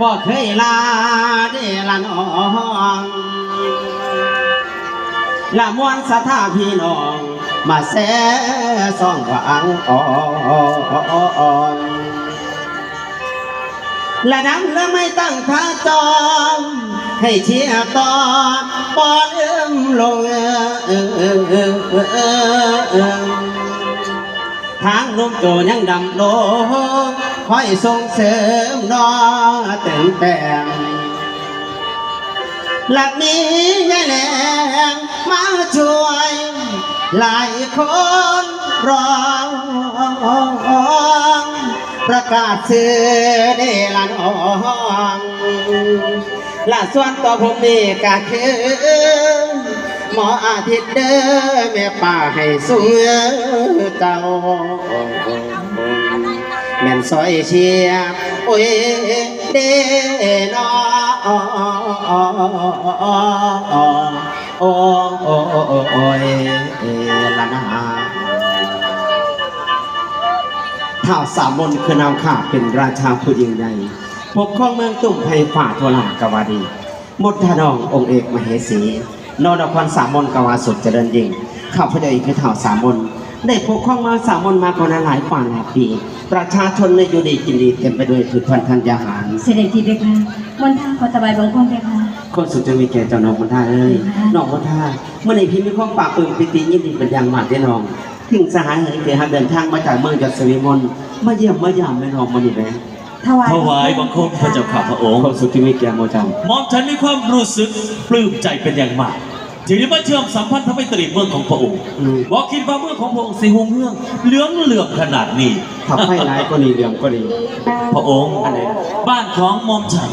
บ่เคยลาเดละน้องละมวนสถาพี่น้อง มาแซ่ซ่องหวังอ่อนและน้ำและไม่ตั้งท่าจอม ให้เชียร์ต่อปอนเอื้อมลงทางนุ่มโจยังดำโล คอยส่งเสริมนอเติมแต่งหลักนี้ยายแหลงมาช่วย หลายคนร้องประกาศชื่อได้ละน้องละส่วนตัวผมนี่ก็คือหมออาทิตย์เด้อแม่ป่าให้สูงเจ้า แม่นซอยเชียโอ้ยเด้นอโอ้โอ้โอ้ยละนาท้าวสามมนคือนามข้าเป็นราชาผู้ยิ่งใหญ่ปกครองเมืองตุ่มไพฝ่าทัวลากวาดีมดทานององค์เอกมเหสีนรครสามมนกวาสุดเจริญยิ่งข้าพเจ้าอีกคือท้าวสามมน ได้ปกครองเมืองสามมนมากว่าหลายฝ่าหลายปี ประชาชนในอยู่ดีกินดีเต็มไปด้วยพืชพันธุ์ธัญญาหาร เสด็จทีเพคะมนทางขอสบายบังคมเพคะคนสุดจะมีแก่เจ้าน้องมนท่าเอ้ยน้องมนท่าเมื่อในพี่มีความปราบปลื้มปิติยินดีเป็นอย่างมากได้น้องถึงสหายเหินเกหักเดินทางมาจากเมืองจัดสวีมนมาเยี่ยมมายามแม่น้องมานี่แหละถวายถวายบังคมพระเจ้าข้าพระองค์คนสุดที่มีแก่โมจังหมอมฉันมีความรู้สึกปลื้มใจเป็นอย่างมาก ที่ได้มาเชื่อมสัมพันธ์ทำให้ตรีเมืองของพระองค์อืมบอกคิดว่าเมืองของพระองค์สีหงเมืองเหลืองเหลืองขนาดนี้ขับให้ร้ายก็ดีเหลี่ยมก็ดี พระองค์อันไหนบ้านของหมอมฉัน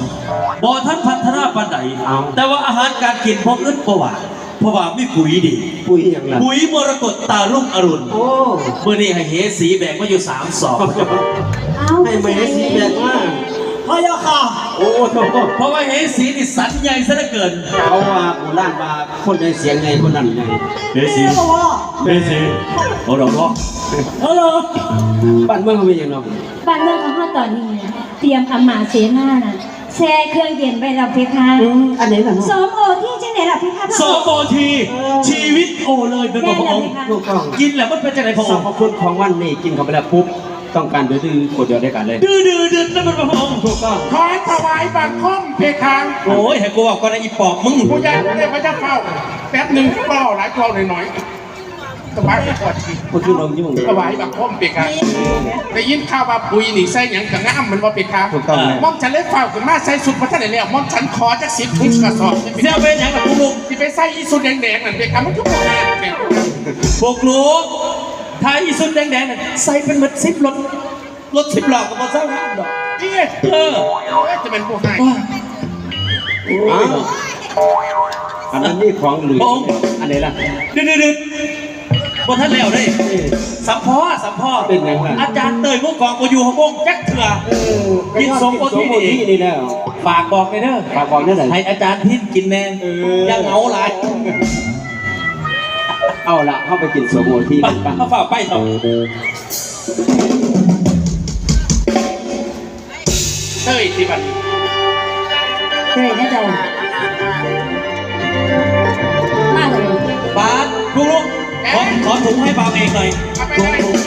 บ่ท่านพัฒนาปันใดเอาแต่ว่าอาหารการกินพวกอึดประวัติเพราะว่ามีปุ๋ยดี ปุ้ยอย่างนั้นปุ๋ยมรกตตาลุ่งอรุณโอ้เมื่อนี้ให้เฮสีแบกมาอยู่สามสอบเอ้าให้ไม่ให้สีแดงมากพ ระยาค่ะ โอ้โหเพราะว่าเฮสีนี่สันใหญ่ซะเหลือเกินเขาว่าโบราณว่าคนในเสียงไงคนนั้นไงเฮสีเฮสีโอ้ดอกเนาะฮัลโหลบ้านเมืองเขาเป็นอย่างน้องบ้านเมืองของข้าตอนนี้นะเตรียมอำมาตย์เสนาน่ะแช่เครื่องเย็นไว้เราเพคะอืมอันไหนล่ะน้องสมโอที่จังไหนล่ะเพคะพระสองค์บทีชีวิตโอเลยเป็นของพระองค์ถูกต้องกินแล้วมันเป็นจังไหนพระสอรรงค์พคุณของวันนี้กินเข้าไปแล้วปุ๊บ ต้องการดื้อๆกดเดียวได้กันเลย ดื้อดื้อดื้อนั่นเป็นพระองค์ถูกต้องขอถวายบังคมเพคังโอ้ยให้กูบอกก่อนนะอีปอบมึงผู้ใหญ่ผู้ใหญ่พระเจ้าเฝ้าแป๊บหนึ่งเฝ้าหลายเฝ้าหน่อยหน่อยๆถวายไปก่อนสิเมื่อกี้น้องยุ่งถวายบังคมเพคังได้ยินข่าวว่าปุยนี่ใส่หยังกะง่ามมันว่าเพคังถูกต้องเลยมอมฉันเลยเฝ้าขึ้นมาใส่สุดพระท่านได้แล้วมอมฉันขอจักสิบทุกกระสอบเสียเป็นอย่างกับพวกลูกที่ไปใส่อีสุดแดงๆนั่นเพคังมันทุกคนงานเนี่ยพวกลูก ถ้าอีสุดแดงๆใส่เป็นเหมือนซิปรถรถสิบล้อกับมอเตอร์ไซค์นะดอกเอ๊ะเออจะเป็นผู้ให้อ้าวอันนั้นนี่ของหรืออันไหนล่ะดื้อดื้อดื้อบ่ท่านแล้วเด้สัมพ่อสัมพ่อเป็นไงล่ะอาจารย์เตยพวกกองกูอยู่ของพวกจักเถื่อกินสมโอที่นี่นี่แล้วฝากบอกเลยเด้อฝากบอกนั่นแหละให้อาจารย์พิษกินแน่ยังเหงาหลาย เอาละเข้าไปกินโซโมที่ไปกันเอาฝ่าไปต่อเต้ยที่บัดเฮ้ยนะเจ้ามาเลยบาสลุงลุงขอขอถุงให้บาวเองหน่อยถุง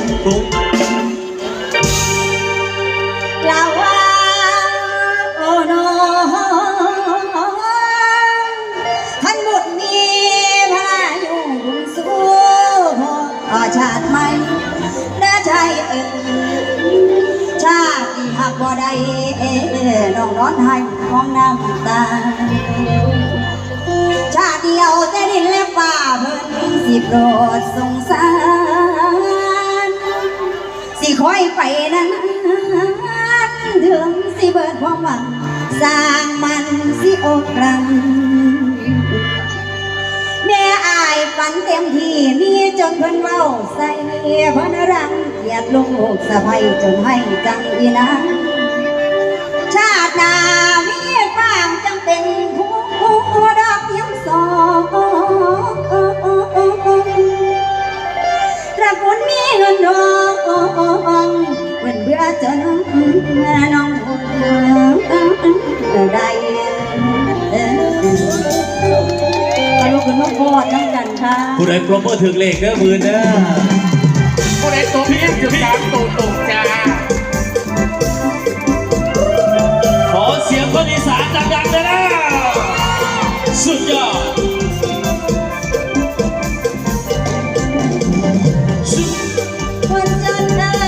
องนอนให้ของน้ำตา ชาเดียวแต่ดินและป่าเพิ่นสิโปรดสงสาร สิคอยไปนั้นถึงสิเบิดความหวังสร้างมันสิอกรังแม่อายฝันเต็มที่มีจนเพิ่นเว้าใส่เพิ่นรังเกียดลูกสะใภ้จนให้จังอีนาง นาเมียบ้างจังเป็นผู้ผู้ดอกยิ้มสองระคุณมีเงินดอกเว้นเบื่อจนน้องหัวนได้อารมณ์เป็นมอจังกันค่ะผู้ใดโปรโมทถึงเลขเด้อมือเด้อผู้ใดตัวเพี้ยนถึงสามตัมตกจ้า คนอีสานดังๆได้แล้วสุดยอดวันจันทร์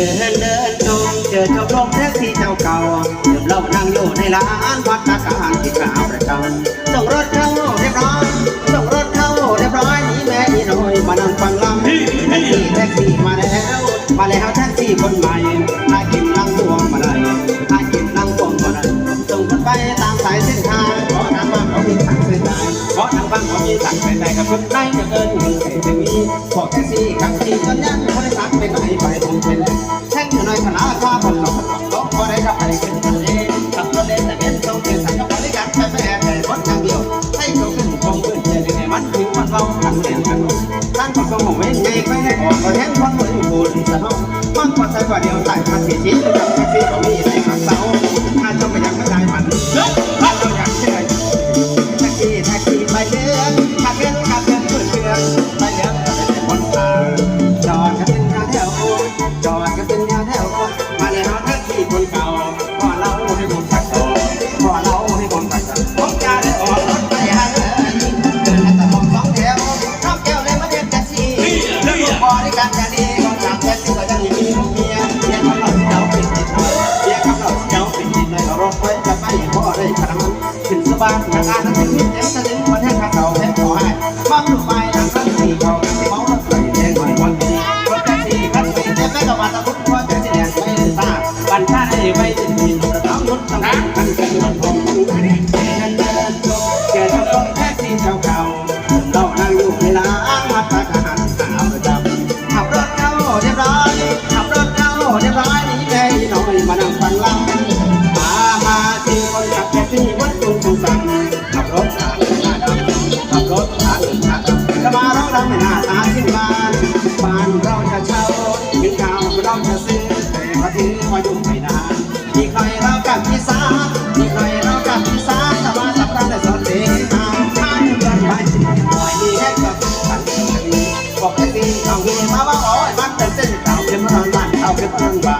เดินเดินจงเจอเจ้าลงแท็กซี่เจ้าเก่าเดิมเล่านั่งอยู่ในร้านวัดตาการที่ข้าประจันส่งรถเข้าเรียบร้อยส่งรถเข้าเรียบร้อยนี่แม่นี่น้อยมานั่งฟังลำแท็กซี่แท็กซี่มาแล้ว มาแล้วแท็กซี่คนใหม่อากินนั่งดวงมาเลยอากินนั่งดวงมาเลยส่งคนไปตามสายเส้นทางขอทางบ้านเขามีสั่งเส้นทางขอทางบ้านเขามีสั่งเส้นทางกับคนได้เงินเงินเงินเศรษฐีขอแท็กซี่ครั้งที่ก็ยัง ก็แห้งความเหมือนหุ่นสะท้อนมันก็ใส่กว่าเดียวใส่มาเสียชิ้น บ้านอาการนั้นเป็นพิษเอ็มจะถึงประเทศทางเราเส้นขอให้บ้างหนูไป มีใครรักกับพี่สาวที่ใครรักกับพี่สาวสบายสบายแต่สอนเด็กเอาท่าเพื่อนไว้ที่คยดีแค่กับสันติบอกให้ดีเอางินมาว่าโอ้ยมันเป็นเส้นเก่าเป็นร้อนมันเอาเป็นเรื่งบ้า